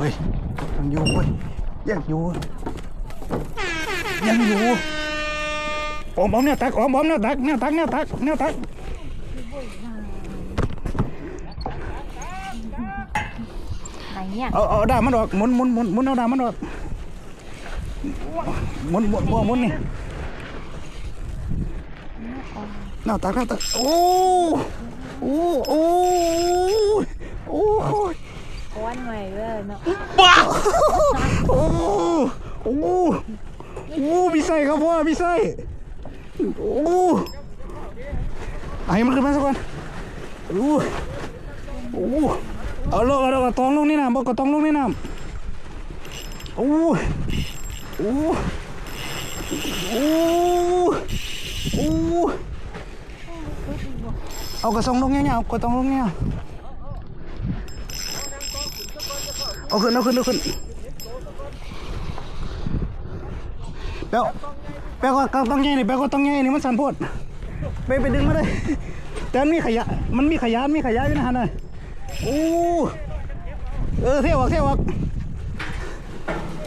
เฮ้ยยังอยู่เว้ยยังอยู่ยังอยู่ออมออมเนี่ยตักออมออมเนี่ยตักเนี่ยตักเนี่ยตักเนี่ยตักไหนเนี่ยเอาเอาดาบมันออกหมุนหมุนหมุนหมุนเอาดาบมันออกหมุนหมุนหมุนหมุนนี่น่าตักน่าตักโอ้โอ้โอ้โอ้ ยก้อนใหม่เลยเนาโอ้โหโอ้โอ้พี่ไส้ครับพ่อพี่ไส้โอ้โหไอ้มันขึ้นมาสักวันโอ้โอ้เอาลงเอาลงเอาตองลงนี่น้ำบอกก็ตองลงนี่น้ำโอ้โหโอ้โอ้โอ้เอากระซองลงเนี่ยเนี่ยเอากระตองลงเนี่ย เอาขึ้นเอาขึ้นเอาขึ้นแปลวแปลว่าต้องแง่นี่แปลว่าต้องแง่นี่มันสันโพดไปไปดึงมาเลยแต่มันมีขยะมันมีขยะมันมีขยะอยู่นะฮะน่ะโอ้เออเที่ยวออกเที่ยวออก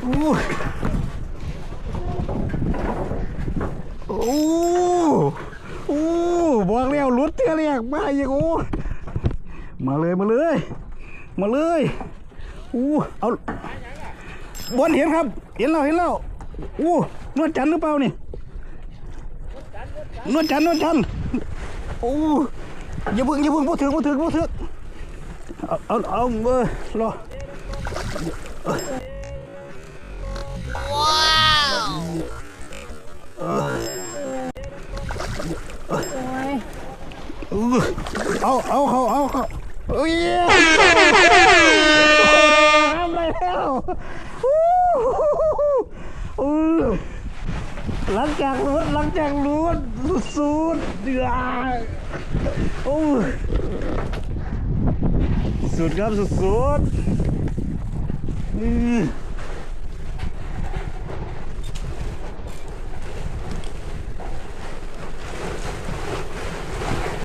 โอ้โอ้โอ้บอกแล้วหลุดเที่ยวเรียกมาอีกโอ้มาเลยมาเลย มาเลย อ้เอาบอลเห็นครับ เห็นแล้วเห็นแล้วอู้นวดจันทร์หรือเปล่านี่นวดจันทร์นวดจันทร์โอ้อย่าเพิ่งอย่าเพิ่งพูดถึงพูดถึงพูดถึงเอาเอาเอาเออรอโอ้ยเออเอาเอาเขาเอาเขาเอ้ย หลังจากรูดหลังจากรูดสุดๆเดือดโอ้สุดครับสุดๆอือ